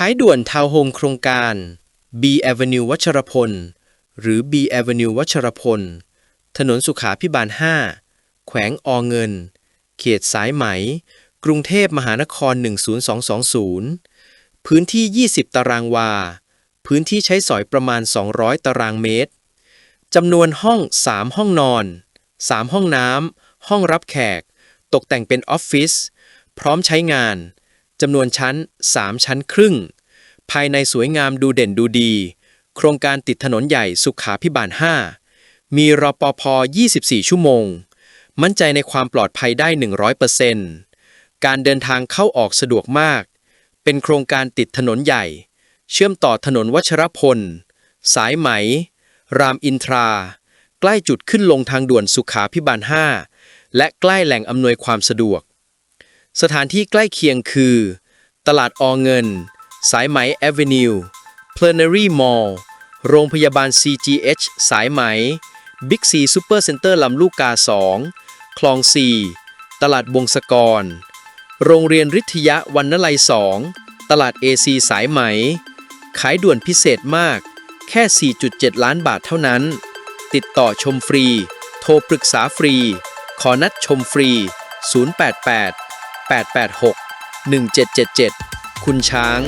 ขายด่วนทาวน์โฮมโครงการ B Avenue วัชรพล หรือ B Avenue วัชรพล ถนนสุขาพิบาล 5 แขวงอเงิน เขตสายไหม กรุงเทพมหานคร 10220 พื้นที่ 20 ตารางวา พื้นที่ใช้สอยประมาณ 200 ตารางเมตร จำนวนห้อง 3 ห้องนอน 3 ห้องน้ำ ห้องรับแขก ตกแต่งเป็นออฟฟิศ พร้อมใช้งาน จำนวนชั้น 3 ชั้นครึ่ง ภายในสวยงามดูเด่นดูดี โครงการติดถนนใหญ่สุขาพิบาล 5 มีรอปภ 24 ชั่วโมง มั่นใจในความปลอดภัยได้ 100%การเดินทางเข้าออกสะดวกมาก เป็นโครงการติดถนนใหญ่ เชื่อมต่อถนนวัชรพล สายไหม รามอินทรา ใกล้จุดขึ้นลงทางด่วนสุขาพิบาล 5 และใกล้แหล่งอำนวยความสะดวก สถานที่ใกล้เคียงคือ ตลาดอเงิน สายไหมแอเวนิว Plenary Mall โรงพยาบาล CGH สายไหม Big C Super Center ลำลูกกา 2 คลอง 4 ตลาดบงสกร โรงเรียนริทยะวันนลัย 2 ตลาด AC สายไหม ขายด่วนพิเศษมาก แค่ 4.7 ล้านบาทเท่านั้น ติดต่อชมฟรี โทรปรึกษาฟรี ขอนัดชมฟรี 088 886 1777 คุณช้าง